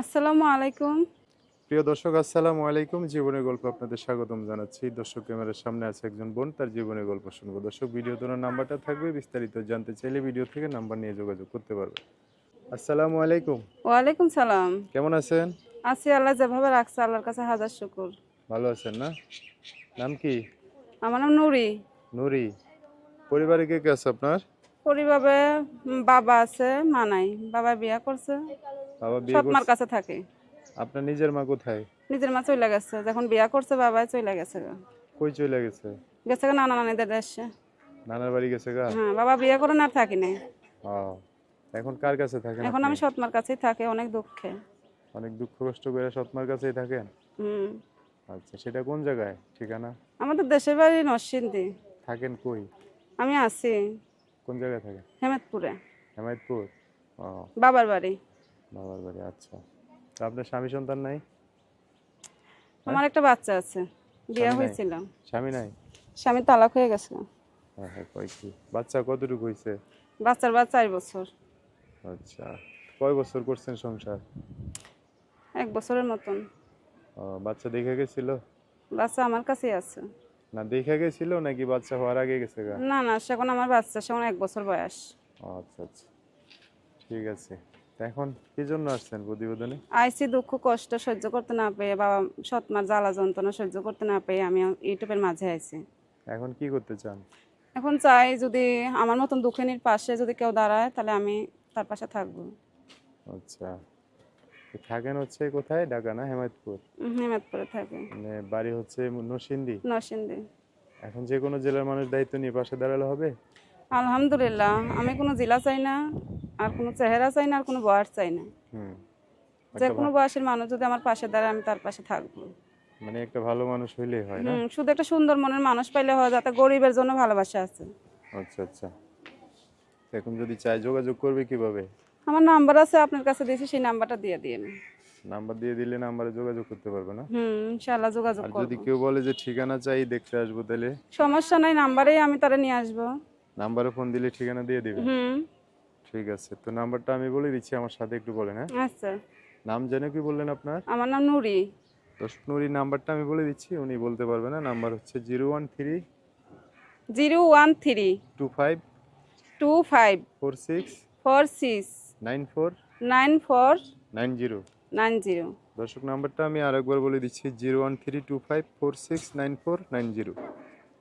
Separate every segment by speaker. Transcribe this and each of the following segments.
Speaker 1: আসসালামু আলাইকুম।
Speaker 2: প্রিয় দর্শক আসসালামু আলাইকুম। জীবনের গল্প আপনাদের স্বাগতম জানাচ্ছি। দর্শক ক্যামেরার সামনে আছে একজন বোন তার জীবনের গল্প শুনব। দর্শক ভিডিও তোলার নাম্বারটা থাকবে বিস্তারিত জানতে চাইলে ভিডিও থেকে নাম্বার নিয়ে যোগাযোগ করতে পারবে আসসালামু আলাইকুম।
Speaker 1: ওয়ালাইকুম সালাম।
Speaker 2: কেমন আছেন?
Speaker 1: আছি আল্লাহ যেভাবে রাখছে আল্লাহর কাছে হাজার শুকুর।
Speaker 2: ভালো আছেন না? নাম কি?
Speaker 1: আমার নাম নুরি।
Speaker 2: নুরি। পরিবারে কে কে আছে আপনার?
Speaker 1: পরিবারে বাবা আছে মা নাই। বাবা বিয়া করছে।
Speaker 2: বাবা বিয়ে
Speaker 1: সৎ মার
Speaker 2: করছে।
Speaker 1: কাছে থাকে।
Speaker 2: আপনার নিজের মা কোথায়?
Speaker 1: নিজের মা চলে গেছে। যখন বিয়া করছে বাবা চলে গেছে গা।
Speaker 2: কই চলে গেছে?
Speaker 1: গেছে গা নানা নানিদের দেশে।
Speaker 2: নানার বাড়ি গেছে গা?
Speaker 1: হ্যাঁ বাবা বিয়া করে না আর থাকি নাই।
Speaker 2: ও এখন কার কাছে থাকেন
Speaker 1: এখন আমি
Speaker 2: আপনি?
Speaker 1: সৎ কাছেই থাকি অনেক দুঃখে।
Speaker 2: অনেক দুঃখ কষ্ট করে সৎমার কাছেই থাকেন?
Speaker 1: হুম।
Speaker 2: আচ্ছা সেটা কোন জায়গায়? ঠিকানা?
Speaker 1: আমাদের দেশের বাড়ি নরসিংদী।
Speaker 2: থাকেন কই?
Speaker 1: আমি আছি
Speaker 2: কোন জায়গায় থাকেন?
Speaker 1: হেমেদপুরে
Speaker 2: হেমায়তপুর? ও।
Speaker 1: বাবার বাড়ি।
Speaker 2: বাবার বাড়ি আচ্ছা। তা আপনার স্বামী সন্তান নাই?
Speaker 1: আমার একটা বাচ্চা আছে বিয়া? হয়েছিল।
Speaker 2: স্বামী নাই?
Speaker 1: স্বামী তালাক হয়ে গেছে।
Speaker 2: হ্যাঁ হ্যাঁ কয় কি? বাচ্চা কতটুকু হয়েছে
Speaker 1: বাচ্চার বাচ্চা চার বছর।
Speaker 2: আচ্ছা কয় বছর করছেন সংসার?
Speaker 1: এক বছরের মতন।
Speaker 2: ও বাচ্চা দেখে গেছিল?
Speaker 1: বাচ্চা আমার কাছেই আছে।
Speaker 2: না দেখে গেছিল নাকি বাচ্চা হওয়ার আগে গেছে
Speaker 1: না না সেখন আমার বাচ্চা সেখন এক বছর বয়স।
Speaker 2: ও আচ্ছা আচ্ছা। ঠিক আছে। এখন কি জন্য আসছেন প্রতিবেদনে?
Speaker 1: আইসি দুঃখ কষ্ট সহ্য করতে না পেয়ে বাবা সৎমার জ্বালা যন্ত্রণা সহ্য করতে না পেয়ে আমি ইউটিউবের মাঝে আইছি
Speaker 2: এখন কি করতে চান?
Speaker 1: এখন চাই যদি আমার মতন দুঃখিনীর পাশে যদি কেউ দাঁড়ায় তাহলে আমি তার পাশে থাকব।
Speaker 2: আচ্ছা। থাকেন হচ্ছে কোথায়? ঢাকা না হেমায়তপুর?
Speaker 1: উম, থাকে।
Speaker 2: মানে বাড়ি হচ্ছে নরসিংদী?
Speaker 1: নরসিংদী।
Speaker 2: এখন যে কোনো জেলার মানুষ দায়িত্ব নিয়ে পাশে দাঁড়ালে হবে?
Speaker 1: আলহামদুলিল্লাহ আমি কোনো জেলা চাই না। আর কোনো চেহারা চাই না আর কোনো বয়স চাই না। যে কোনো বয়সের মানুষ যদি আমার পাশে দাঁড়ায় আমি তার পাশে থাকব।
Speaker 2: মানে একটা ভালো মানুষ হইলেই হয় না?
Speaker 1: শুধু একটা সুন্দর মনের মানুষ পাইলে হয় যাতে গরিবের জন্য ভালোবাসা আছে।
Speaker 2: আচ্ছা আচ্ছা। এখন যদি চাই যোগাযোগ করবে কীভাবে?
Speaker 1: আমার নাম্বার আছে আপনার কাছে দিয়েছি সেই নাম্বারটা দিয়ে দিন।
Speaker 2: নাম্বার দিয়ে দিলে নাম্বারে যোগাযোগ করতে পারবে না?
Speaker 1: হুম ইনশাআল্লাহ যোগাযোগ করব।
Speaker 2: যদি কেউ বলে যে ঠিকানা চাই দেখতে আসব তাহলে?
Speaker 1: সমস্যা নাই নাম্বারেই আমি তারা নিয়ে আসব।
Speaker 2: নাম্বারে ফোন দিলে ঠিকানা দিয়ে দিবে?
Speaker 1: হুম।
Speaker 2: ঠিক আছে তো নাম্বারটা আমি বলে দিচ্ছি আমার সাথে একটু বলেন হ্যাঁ?
Speaker 1: আচ্ছা।
Speaker 2: নাম জেনে কি বললেন আপনার?
Speaker 1: আমার নাম নুরি।
Speaker 2: দর্শক নুরির নাম্বারটা আমি বলে দিচ্ছি উনি বলতে পারবে না নাম্বার হচ্ছে zero one three
Speaker 1: zero one three
Speaker 2: two five
Speaker 1: two five
Speaker 2: four six
Speaker 1: four six
Speaker 2: nine four
Speaker 1: nine four
Speaker 2: nine zero.
Speaker 1: Nine zero.
Speaker 2: দর্শক নাম্বারটা আমি আরেকবার বলে দিচ্ছি zero one three two five four six nine four nine zero.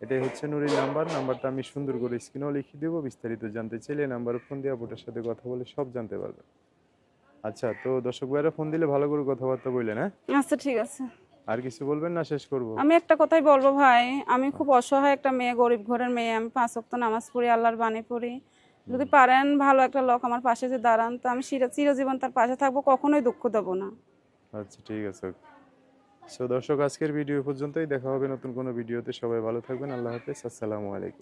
Speaker 2: এটাই হচ্ছে নুরির number. নাম্বারটা আমি সুন্দর করে স্ক্রিনেও লিখে দেবো বিস্তারিত জানতে চাইলে নাম্বারে ফোন দিয়ে আপনার সাথে কথা বলে সব জানতে পারবেন আচ্ছা তো দর্শক ভাইরা ফোন দিলে ভালো করে কথাবার্তা বললেন হ্যাঁ?
Speaker 1: আচ্ছা ঠিক আছে।
Speaker 2: আর কিছু বলবেন না শেষ করব?
Speaker 1: আমি একটা কথাই বলব ভাই আমি খুব অসহায় একটা মেয়ে গরিব ঘরের মেয়ে আমি পাঁচ ওয়াক্ত নামাজ পড়ি আল্লাহর বাণী পড়ি। যদি পারেন ভালো একটা লোক আমার পাশে যে দাঁড়ান তো আমি চিরজীবন তার পাশে থাকব কখনোই দুঃখ দেবো না।
Speaker 2: আচ্ছা ঠিক আছে। সো দর্শক, আজকের ভিডিও পর্যন্তই। দেখা হবে নতুন কোনো ভিডিওতে। সবাই ভালো থাকবেন। আল্লাহ হাফেজ। আসসালামু আলাইকুম।